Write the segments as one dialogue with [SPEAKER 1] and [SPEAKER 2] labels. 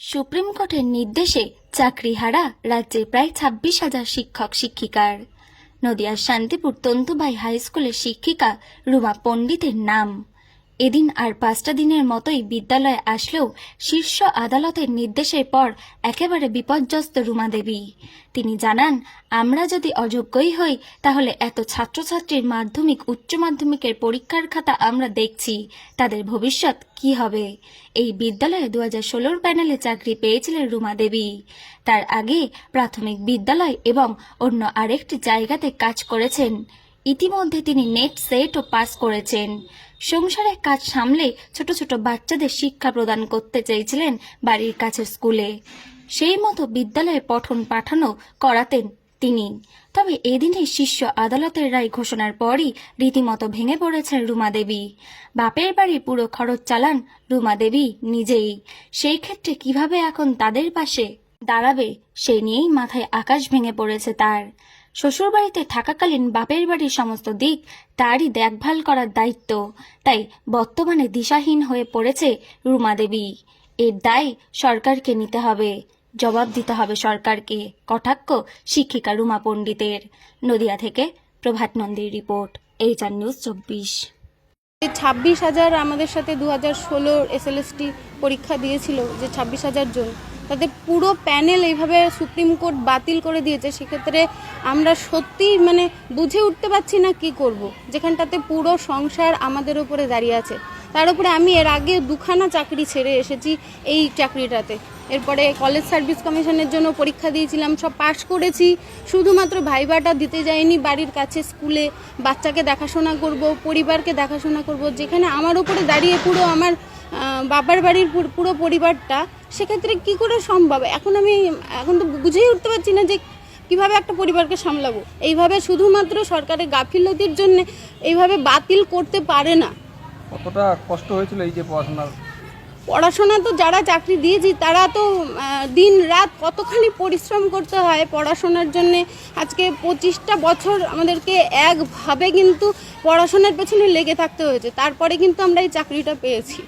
[SPEAKER 1] Supreme কোর্টের নির্দেশে চাকরিহারা রাজ্যে প্রায় ছাব্বিশ হাজার শিক্ষক, শিক্ষিকার। নদিয়ার শান্তিপুর তন্তুবাই হাই স্কুলের শিক্ষিকা রুমা পণ্ডিতের নাম। এদিন আর পাঁচটা দিনের মতোই বিদ্যালয়ে আসলেও শীর্ষ আদালতের নির্দেশের পর একেবারে বিপর্যস্ত রুমা দেবী। তিনি জানান, আমরা যদি অযোগ্যই হই, তাহলে এত ছাত্রছাত্রীর মাধ্যমিক, উচ্চ মাধ্যমিকের পরীক্ষার খাতা আমরা দেখছি। তাদের ভবিষ্যৎ কি হবে? এই বিদ্যালয়ে দু হাজার ষোলোর প্যানেলে চাকরি পেয়েছিলেন রুমা দেবী। তার আগে প্রাথমিক বিদ্যালয় এবং অন্য আরেকটি জায়গাতে কাজ করেছেন। ইতিমধ্যে তিনি নেট সেটও পাস করেছেন। সংসারের কাজ সামলে ছোট ছোট বাচ্চাদের শিক্ষা প্রদান করতে চেয়েছিলেন বাড়ির কাছের স্কুলে। সেই মতো বিদ্যালয়ে পঠন পাঠানো করাতেন তিনি। তবে এদিনে শীর্ষ আদালতের রায় ঘোষণার পরই রীতিমতো ভেঙে পড়েছেন রুমা দেবী। বাপের বাড়ি পুরো খরচ চালান রুমা দেবী নিজেই। সেই ক্ষেত্রে কীভাবে এখন তাদের পাশে দাঁড়াবে, সে নিয়েই মাথায় আকাশ ভেঙে পড়েছে তার। শ্বশুরবাড়িতে থাকাকালীন বাপের বাড়ির সমস্ত দিক তারই দেখভাল করার দায়িত্ব। তাই বর্তমানে দিশাহীন হয়ে পড়েছে রুমা দেবী। এর দায় সরকারকে নিতে হবে। জবাব দিতে হবে সরকারকে। কটাক্ষ শিক্ষিকা রুমা পণ্ডিতের। নদিয়া থেকে প্রভাত নন্দীর রিপোর্ট, এইচআর নিউজ চব্বিশ।
[SPEAKER 2] ছাব্বিশ হাজার আমাদের সাথে দু হাজার ষোলোর এসএলএসটি পরীক্ষা দিয়েছিল, যে ছাব্বিশ হাজার জন তাদের পুরো প্যানেল এইভাবে সুপ্রিম কোর্ট বাতিল করে দিয়েছে, সেক্ষেত্রে আমরা সত্যি মানে বুঝে উঠতে পারছি না কি করব। যেখানটাতে পুরো সংসার আমাদের উপরে দাঁড়িয়ে আছে। তার উপরে আমি এর আগে দুখানা চাকরি ছেড়ে এসেছি এই চাকরিটাতে। এরপরে কলেজ সার্ভিস কমিশনের জন্য পরীক্ষা দিয়েছিলাম, সব পাশ করেছি। শুধুমাত্র ভাইবাটা দিতে যাইনি, বাড়ির কাছে, স্কুলে বাচ্চাকে দেখাশোনা করব, পরিবারকে দেখাশোনা করব। যেখানে আমার উপরে দাঁড়িয়ে পুরো আমার বাবার বাড়ির পুরো পরিবারটা সেক্ষেত্রে কি করে সম্ভব? এখন আমি এখন তো বুঝেই উঠতে পারছি না যে কীভাবে একটা পরিবারকে সামলাবো। এইভাবে শুধুমাত্র সরকারের গাফিলতির জন্য এইভাবে বাতিল করতে পারে না।
[SPEAKER 3] কতটা কষ্ট হয়েছিল এই যে পড়াশোনার?
[SPEAKER 2] পড়াশোনা তো যারা চাকরি দিয়েছি তারা তো দিন রাত কতখানি পরিশ্রম করতে হয় পড়াশোনার জন্যে। আজকে পঁচিশটা বছর আমাদেরকে একভাবে কিন্তু পড়াশোনার পেছনে লেগে থাকতে হয়েছে। তারপরে কিন্তু আমরা এই চাকরিটা পেয়েছি।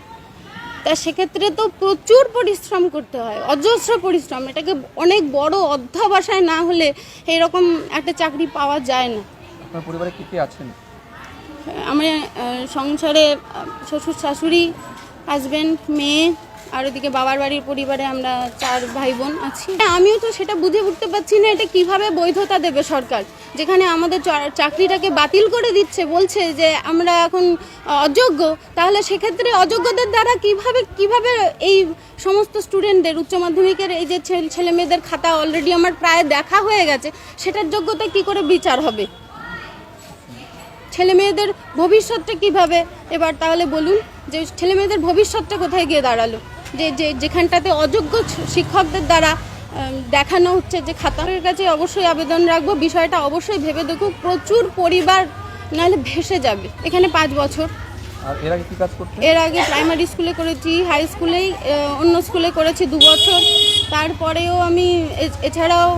[SPEAKER 2] তা সেক্ষেত্রে তো প্রচুর পরিশ্রম করতে হয় অজস্র পরিশ্রম। এটাকে অনেক বড় অধ্যাবাসায় না হলে এরকম একটা চাকরি পাওয়া যায় না।
[SPEAKER 3] আপনার পরিবারে কি কি আছেন?
[SPEAKER 2] আমার সংসারে শ্বশুর শাশুড়ি হাজব্যান্ড মেয়ে আর ওদিকে বাবার বাড়ির পরিবারে আমরা চার ভাই বোন আছি আমিও তো সেটা বুঝে উঠতে পারছি না এটা কীভাবে বৈধতা দেবে সরকার। যেখানে আমাদের চাকরিটাকে বাতিল করে দিচ্ছে, বলছে যে আমরা এখন অযোগ্য, তাহলে সেক্ষেত্রে অযোগ্যদের দ্বারা কীভাবে কীভাবে এই সমস্ত স্টুডেন্টদের, উচ্চ মাধ্যমিকের এই যে ছেলে- ছেলে মেয়েদের খাতা অলরেডি আমার প্রায় দেখা হয়ে গেছে, সেটার যোগ্যতা কি করে বিচার হবে? ছেলে মেয়েদের ভবিষ্যৎটা কীভাবে? এবার তাহলে বলুন যে ছেলে মেয়েদের ভবিষ্যৎটা কোথায় গিয়ে দাঁড়াল? যে যে যেখানটাতে অযোগ্য শিক্ষকদের দ্বারা দেখানো হচ্ছে যে খাতারের কাছে অবশ্যই আবেদন রাখব। বিষয়টা অবশ্যই ভেবে দেখুক প্রচুর পরিবার নাহলে ভেসে যাবে। এখানে পাঁচ বছর।
[SPEAKER 3] এর আগে
[SPEAKER 2] প্রাইমারি স্কুলে করেছি হাই স্কুলেই অন্য স্কুলে করেছি দু বছর। তারপরেও আমি এছাড়াও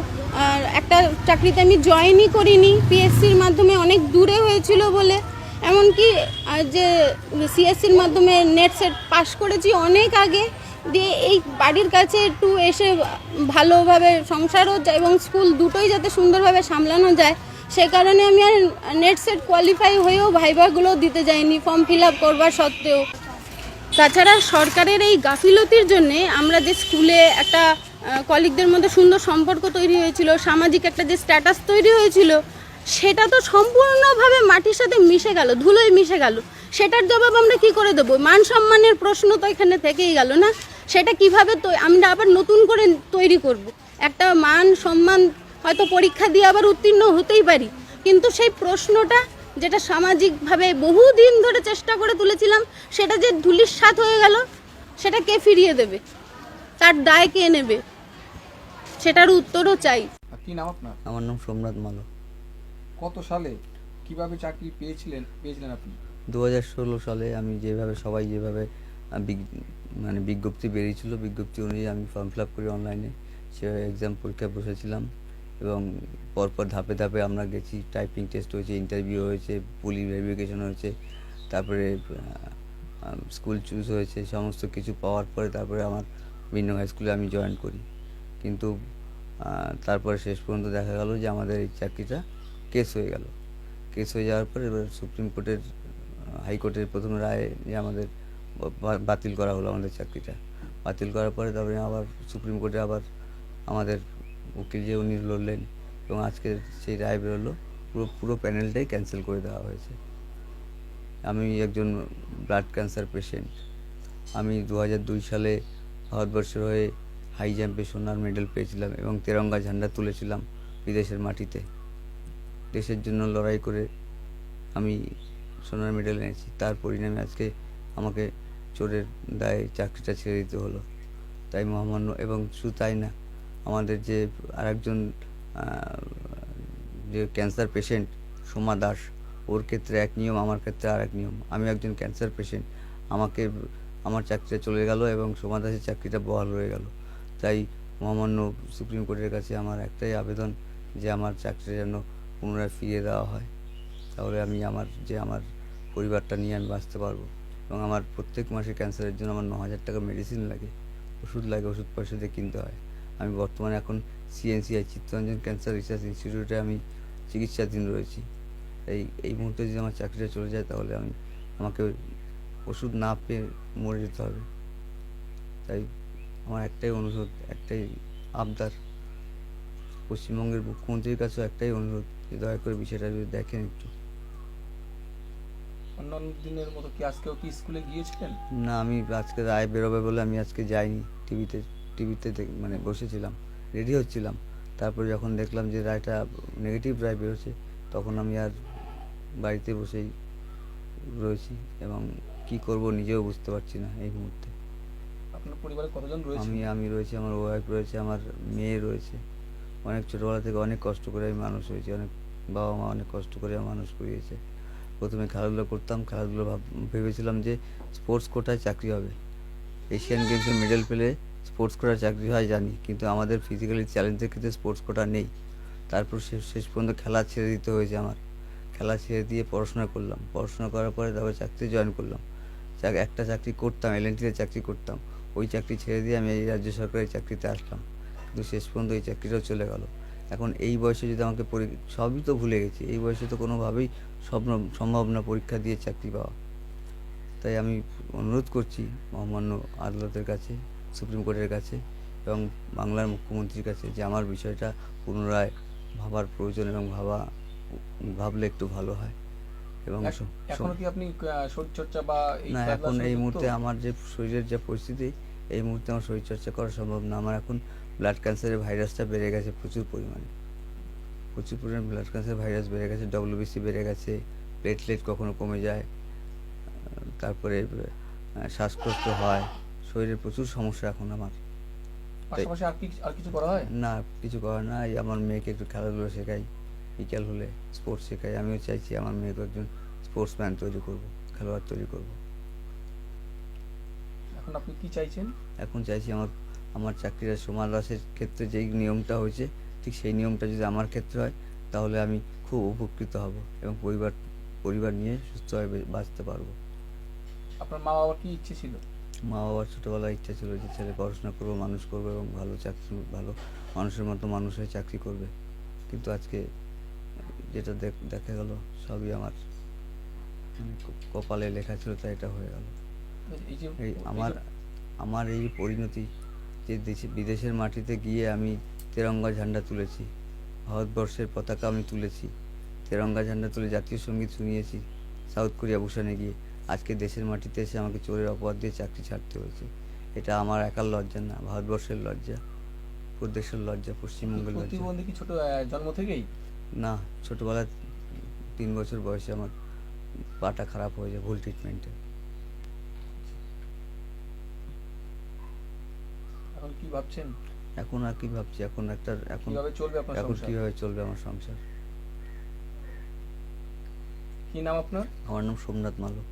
[SPEAKER 2] একটা চাকরিতে আমি জয়েনই করিনি। পিএসসির মাধ্যমে অনেক দূরে হয়েছিল বলে এমনকি যে সিএসসির মাধ্যমে নেট সেট পাশ করেছি অনেক আগে, দিয়ে এই বাড়ির কাছে একটু এসে ভালোভাবে সংসারও যায় এবং স্কুল দুটোই যাতে সুন্দরভাবে সামলানো যায় সেই কারণে আমি আর নেট সেট কোয়ালিফাই হয়েও ভাইভাগুলো দিতে যাইনি ফর্ম ফিল আপ করবার সত্ত্বেও। তাছাড়া সরকারের এই গাফিলতির জন্যে আমরা যে স্কুলে একটা কলিগদের মধ্যে সুন্দর সম্পর্ক তৈরি হয়েছিল, সামাজিক একটা যে স্ট্যাটাস তৈরি হয়েছিল সেটা তো সম্পূর্ণভাবে মাটির সাথে মিশে গেল ধুলোয় মিশে গেল। সেটার জবাব আমরা কি করে দেবো? মান সম্মানের প্রশ্ন তো এখানে থেকেই গেল না? সেটা কীভাবে তো আমরা আবার নতুন করে তৈরি করব। একটা মান সম্মান হয়তো পরীক্ষা দিয়ে আবার উত্তীর্ণ হতেই পারি। কিন্তু সেই প্রশ্নটা যেটা সামাজিকভাবে বহুদিন ধরে চেষ্টা করে তুলেছিলাম সেটা যে ধুলির সাথ হয়ে গেল সেটা কে ফিরিয়ে দেবে? তার দায় কে নেবে? সেটার উত্তরও চাই।
[SPEAKER 3] কি নাম আপনার?
[SPEAKER 4] আমার নাম সোমনাথ মালো।
[SPEAKER 3] কত সালে কীভাবে চাকরি পেয়েছিলেন পেয়েছিলেন আপনি?
[SPEAKER 4] দু হাজার ষোলো সালে আমি যেভাবে, সবাই যেভাবে মানে বিজ্ঞপ্তি বেরিয়েছিল, বিজ্ঞপ্তি অনুযায়ী আমি ফর্ম ফিল আপ করি অনলাইনে সে এক্সাম পরীক্ষায় বসেছিলাম এবং পরপর ধাপে ধাপে আমরা গেছি টাইপিং টেস্ট হয়েছে ইন্টারভিউ হয়েছে পুলিশ ভেরিফিকেশন হয়েছে, তারপরে স্কুল চুজ হয়েছে, সমস্ত কিছু পাওয়ার পরে তারপরে আমার ভিন্ন হাই স্কুলে আমি জয়েন করি। কিন্তু তারপরে শেষ পর্যন্ত দেখা গেল যে আমাদের এই চাকরিটা কেস হয়ে গেল। কেস হয়ে যাওয়ার পর এবার সুপ্রিম কোর্টের হাইকোর্টের প্রথম রায়ে যে আমাদের বাতিল করা হলো আমাদের চাকরিটা। বাতিল করার পরে তারপরে আবার সুপ্রিম কোর্টে আবার আমাদের উকিল যে উনি লড়লেন এবং আজকে সেই রায় বেরোলো, পুরো পুরো প্যানেলটাই ক্যান্সেল করে দেওয়া হয়েছে। আমি একজন ব্লাড ক্যান্সার পেশেন্ট। আমি দু দুই সালে ভারতবর্ষের হয়ে হাই জাম্পে সোনার মেডেল পেয়েছিলাম এবং তেরঙ্গা ঝান্ডা তুলেছিলাম বিদেশের মাটিতে। দেশের জন্য লড়াই করে আমি সোনার মেডেল এনেছি। তার পরিণামে আজকে আমাকে চোরের দায়ে চাকরিটা ছেড়ে দিতে হলো। তাই মহামান্য এবং শুধু তাই না, আমাদের যে আরেকজন যে ক্যান্সার পেশেন্ট সোমা দাস, ওর ক্ষেত্রে এক নিয়ম, আমার ক্ষেত্রে আর এক নিয়ম। আমি একজন ক্যান্সার পেশেন্ট আমাকে, আমার চাকরিটা চলে গেল এবং সোমা দাসের চাকরিটা বহাল রয়ে গেল। তাই মহামান্য সুপ্রিম কোর্টের কাছে আমার একটাই আবেদন যে আমার চাকরি যেন পুনরায় ফিরিয়ে দেওয়া হয়, তাহলে আমি আমার, যে আমার পরিবারটা নিয়ে আমি বাঁচতে পারব। এবং আমার প্রত্যেক মাসে ক্যান্সারের জন্য আমার ন হাজার টাকা মেডিসিন লাগে, ওষুধ লাগে, ওষুধ পয়সা দিয়ে কিনতে হয়। আমি বর্তমানে এখন সিএনসিআই চিত্তরঞ্জন ক্যান্সার রিসার্চ ইনস্টিটিউটে আমি চিকিৎসাধীন রয়েছি। এই এই মুহূর্তে যদি আমার চাকরিটা চলে যায়, তাহলে আমি, আমাকে ওষুধ না পেয়ে মরে যেতে হবে। তাই আমার একটাই অনুরোধ, একটাই আবদার। পশ্চিমবঙ্গের মুখ্যমন্ত্রীর কাছেও একটাই অনুরোধ দয়া করে বিষয়টা যদি দেখেন একটু।
[SPEAKER 3] অন্যান্য দিনের মতো কি আজকেও কি স্কুলে গিয়েছিলেন?
[SPEAKER 4] না আমি আজকে রায় বেরোবে বলে আমি আজকে যাইনি। টিভিতে টিভিতে মানে বসেছিলাম রেডি হচ্ছিলাম। তারপর যখন দেখলাম যে রায়টা নেগেটিভ রায় বেরোচ্ছে তখন আমি আর বাড়িতে বসেই রয়েছি এবং কি করব নিজেও বুঝতে পারছি না এই মুহূর্তে।
[SPEAKER 3] আপনার পরিবারে কতজন রয়েছে?
[SPEAKER 4] আমি আমি রয়েছি আমার ওয়াইফ রয়েছে আমার মেয়ে রয়েছে। অনেক ছোটোবেলা থেকে অনেক কষ্ট করে আমি মানুষ হয়েছি অনেক বাবা মা অনেক কষ্ট করে মানুষ করিয়েছে প্রথমে খেলাধুলো করতাম, খেলাধুলো ভাব, ভেবেছিলাম যে স্পোর্টস কোটায় চাকরি হবে। এশিয়ান গেমসে মেডেল পেলে স্পোর্টস কোটায় চাকরি হয় জানি, কিন্তু আমাদের ফিজিক্যালি চ্যালেঞ্জের ক্ষেত্রে স্পোর্টস কোটা নেই। তারপর শেষ শেষ পর্যন্ত খেলা ছেড়ে দিতে হয়েছে আমার। খেলা ছেড়ে দিয়ে পড়াশোনা করলাম। পড়াশোনা করার পরে তারপর চাকরি জয়েন করলাম। একটা চাকরি করতাম এল চাকরি করতাম। ওই চাকরি ছেড়ে দিয়ে আমি এই রাজ্য সরকারের চাকরিতে আসলাম। কিন্তু শেষ পর্যন্ত এই চাকরিটাও চলে গেল। এখন এই বয়সে যদি আমাকে পরি- সবই তো ভুলে গেছি। এই বয়সে তো কোনোভাবেই স্বপ্ন সম্ভব না পরীক্ষা দিয়ে চাকরি পাওয়া। তাই আমি অনুরোধ করছি মহামান্য আদালতের কাছে সুপ্রিম কোর্টের কাছে এবং বাংলার মুখ্যমন্ত্রীর কাছে যে আমার বিষয়টা পুনরায় ভাবার প্রয়োজন এবং ভাবা ভাবলে একটু ভালো হয়। এবং এখনও
[SPEAKER 3] কি আপনি বা
[SPEAKER 4] না এখন এই মুহূর্তে আমার যে শরীরের যে পরিস্থিতি এই মুহূর্তে আমার শরীরচর্চা করা সম্ভব না। আমার এখন ব্লাড ক্যান্সারের ভাইরাসটা বেড়ে গেছে প্রচুর পরিমাণে। প্রচুর পরিমাণে ব্লাড ক্যান্সার ভাইরাস বেড়ে গেছে ডব্লিউবিসি বেড়ে গেছে প্লেটলেট কখনো কমে যায় তারপরে শ্বাসকষ্ট হয় শরীরে প্রচুর সমস্যা এখন আমার।
[SPEAKER 3] আর কিছু করা হয়?
[SPEAKER 4] না না আমার মেয়েকে একটু খেলাধুলো শেখাই বিকেল হলে স্পোর্টস শেখাই। আমিও চাইছি আমার মেয়েকে একজন স্পোর্টসম্যান তৈরি করব খেলোয়াড় তৈরি করব।
[SPEAKER 3] এখন আপনি কি চাইছেন?
[SPEAKER 4] এখন চাইছি আমার আমার চাকরিটা সমাজ দাসের ক্ষেত্রে যেই নিয়মটা হয়েছে ঠিক সেই নিয়মটা যদি আমার ক্ষেত্রে হয় তাহলে আমি খুব উপকৃত হব এবং পরিবার পরিবার নিয়ে সুস্থভাবে বাঁচতে পারব।
[SPEAKER 3] আপনার মা বাবার কি ইচ্ছে ছিল?
[SPEAKER 4] মা বাবার ছোটোবেলায় ইচ্ছা ছিল যে ছেলে পড়াশোনা করব মানুষ করবে এবং ভালো চাকরি ভালো মানুষের মতো মানুষ হয়ে চাকরি করবে। কিন্তু আজকে যেটা দেখ- দেখা গেল সবই আমার মানে কপালে লেখা ছিল তাই এটা হয়ে গেল।
[SPEAKER 3] এই
[SPEAKER 4] আমার আমার এই পরিণতি যে দেশে বিদেশের মাটিতে গিয়ে আমি তেরঙ্গা ঝান্ডা তুলেছি। ভারতবর্ষের পতাকা আমি তুলেছি। তেরঙ্গা ঝান্ডা তুলে জাতীয় সংগীত শুনিয়েছি সাউথ কোরিয়া বুসানে গিয়ে। আজকে দেশের মাটিতে এসে আমাকে চোরের অপবাদ দিয়ে চাকরি ছাড়তে হয়েছে। এটা আমার একার লজ্জা না ভারতবর্ষের লজ্জা পুরো দেশের লজ্জা পশ্চিমবঙ্গের লজ্জা।
[SPEAKER 3] প্রতিবন্ধী কি ছোট জন্ম থেকেই?
[SPEAKER 4] না ছোটোবেলায় তিন বছর বয়সে আমার পাটা খারাপ হয়ে যায় ভুল ট্রিটমেন্টে
[SPEAKER 3] কি ভাবছেন?
[SPEAKER 4] এখন আর কি ভাবছি এখন একটা এখন
[SPEAKER 3] কীভাবে চলবে আপনার
[SPEAKER 4] এখন
[SPEAKER 3] সংসার?
[SPEAKER 4] কীভাবে চলবে আমার সংসার?
[SPEAKER 3] কি নাম আপনার?
[SPEAKER 4] আমার নাম সোমনাথ মালু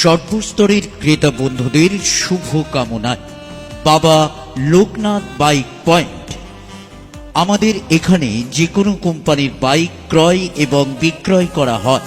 [SPEAKER 5] সর্বস্তরের ক্রেতা বন্ধুদের শুভ কামনায় বাবা লোকনাথ বাইক পয়েন্ট। আমাদের এখানে যে কোনো কোম্পানির বাইক ক্রয় এবং বিক্রয় করা হয়।